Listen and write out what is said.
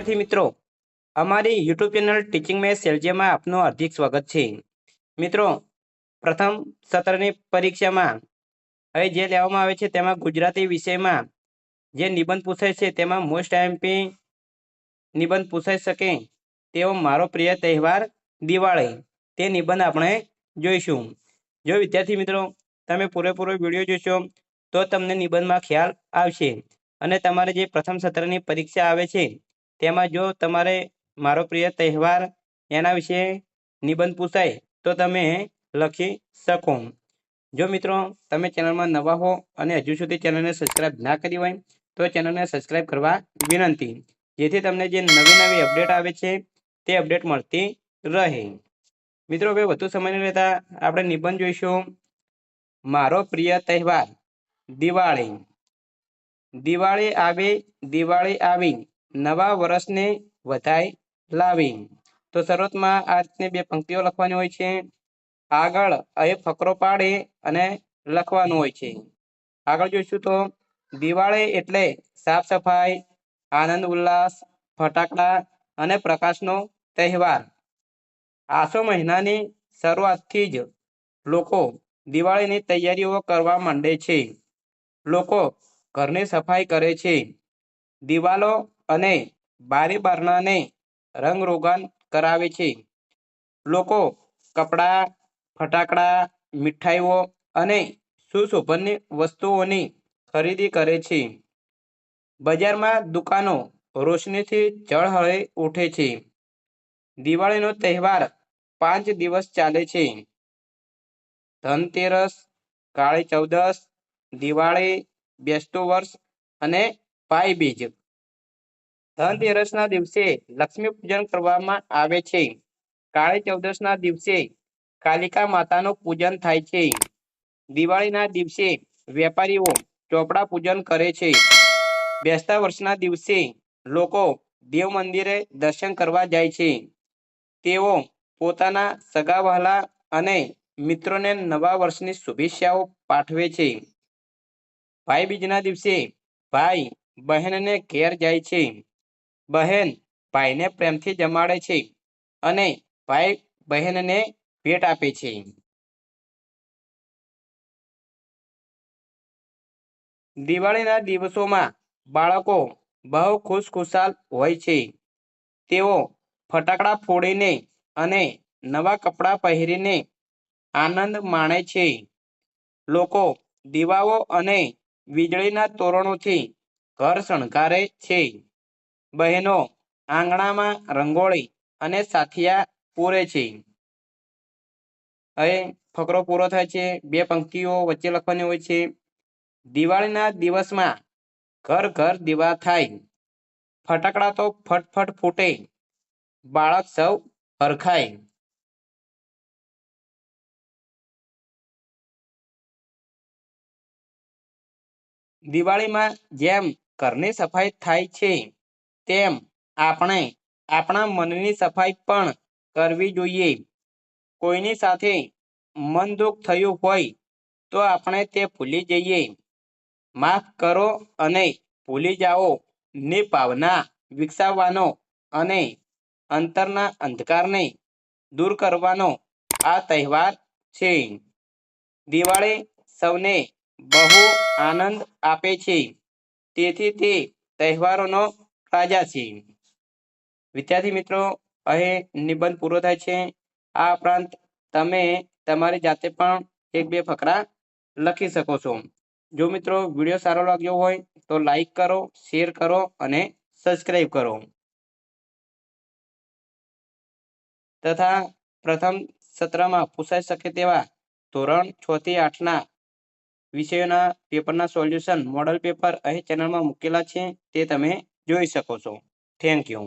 વિદ્યાર્થી મિત્રો, અમારી યુટ્યુબ ચેનલ ટીચિંગ મેથ સેલજીમાં આપનું હાર્દિક સ્વાગત છે. મિત્રો, પ્રથમ સત્રની પરીક્ષામાં હવે જે લેવામાં આવે છે તેમાં ગુજરાતી વિષયમાં જે નિબંધ પૂછાય છે તેમાં મોસ્ટ આઈએમપી નિબંધ પૂછાઈ શકે તેવો મારો પ્રિય તહેવાર દિવાળી. તે નિબંધ આપણે જોઈશું. જો વિદ્યાર્થી મિત્રો, તમે પૂરેપૂરો વીડિયો જોશો, તો તમને નિબંધમાં ખ્યાલ આવશે અને તમારે જે પ્રથમ સત્રની પરીક્ષા આવે છે તેમાં જો તમારે મારો પ્રિય તહેવાર એના વિશે નિબંધ પૂછાય, તો તમે લખી શકો. જો મિત્રો તમે ચેનલમાં નવા હો અને હજુ સુધી ચેનલને સબસ્ક્રાઇબ ના કરી હોય, તો ચેનલને સબસ્ક્રાઇબ કરવા વિનંતી. જેથી તમને જે નવી નવી અપડેટ આવે છે, તે અપડેટ મળતી રહે. મિત્રો, હવે વધુ સમય નહીં લેતા આપણે નિબંધ જોઈશું. મારો પ્રિય તહેવાર, દિવાળી. દિવાળી આવી દિવાળી આવી. નવા વર્ષને વધાઈ લાવી. તો શરૂઆતમાં આ રીતની બે પંક્તિઓ લખવાની હોય છે. આગળ એ ફકરો પાડે અને લખવાનું હોય છે. આગળ જોઈશું તો, દિવાળી એટલે સાફ સફાઈ, આનંદ ઉલ્લાસ, ફટાકડા અને પ્રકાશનો તહેવાર. આસો મહિનાની શરૂઆતથી જ લોકો દિવાળીની તૈયારીઓ કરવા માંડે છે. લોકો ઘરની સફાઈ કરે છે. દિવાલો અને બારી બારણાને રંગરોગાન કરાવે છે. લોકો કપડાં, ફટાકડા, મીઠાઈઓ અને સુશોભનની વસ્તુઓની ખરીદી કરે છે. બજારમાં દુકાનો રોશનીથી જળહળે ઉઠે છે. દિવાળીનો તહેવાર પાંચ દિવસ ચાલે છે. ધનતેરસ, કાળી ચૌદસ, દિવાળી, બેસતું વર્ષ અને ભાઈ બીજ ધનતેરસના દિવસે લક્ષ્મી પૂજન કરવામાં આવે છે. કાળી ચૌદશના દિવસે કાલિકા માતાનું પૂજન થાય છે. દિવાળીના દિવસે વેપારીઓ ચોપડા પૂજન કરે છે. બેસતા વર્ષના દિવસે લોકો દેવ મંદિરે દર્શન કરવા જાય છે. તેઓ પોતાના સગા વહાલા અને મિત્રોને નવા વર્ષની શુભેચ્છાઓ પાઠવે છે. ભાઈ બીજના દિવસે ભાઈ બહેનને ઘેર જાય છે. બહેન ભાઈને પ્રેમથી જમાડે છે અને ભાઈ બહેનને ભેટ આપે છે. દિવાળીના દિવસોમાં બાળકો બહુ ખુશખુશાલ હોય છે. તેઓ ફટાકડા ફોડીને અને નવા કપડાં પહેરીને આનંદ માણે છે. લોકો દીવાઓ અને વીજળીના તોરણોથી ઘર શણગારે છે. બહેનો આંગણામાં રંગોળી અને સાથિયા પૂરે છે. હવે ફકરો પૂરો થાય છે. બે પંક્તિઓ વચ્ચે લખવાની હોય છે. દિવાળીના દિવસમાં ઘર ઘર દીવા થાય. ફટાકડા તો ફટફટ ફૂટે. બાળક સૌ હરખાય. દિવાળીમાં જેમ ઘરની સફાઈ થાય છે તેમ આપણે આપણા મનની સફાઈ પણ કરવી જોઈએ. કોઈની સાથે મન દુઃખ થયું હોય તો આપણે તે ભૂલી જઈએ. માફ કરો અને ભૂલી જાઓ. ની ભાવના વિકસાવવાનો અને અંતરના અંધકારને દૂર કરવાનો આ તહેવાર છે. દિવાળી સૌને બહુ આનંદ આપે છે. તેથી તે તહેવારોનો રાજા છે. વિદ્યાર્થી મિત્રો, અહીં નિબંધ પૂરો થાય છે. આ ઉપરાંત તમે તમારી જાતે પણ એક બે ફકરા લખી શકો છો. જો મિત્રો વીડિયો સારો લાગ્યો હોય તો લાઈક કરો, શેર કરો અને સબસ્ક્રાઈબ કરો. તથા પ્રથમ સત્રમાં પૂછાઈ શકે તેવા ધોરણ છ થી આઠના વિષયોના પેપરના સોલ્યુશન મોડલ પેપર અહીં ચેનલમાં મૂકેલા છે તે તમે જોઈ શકો છો થેન્ક યુ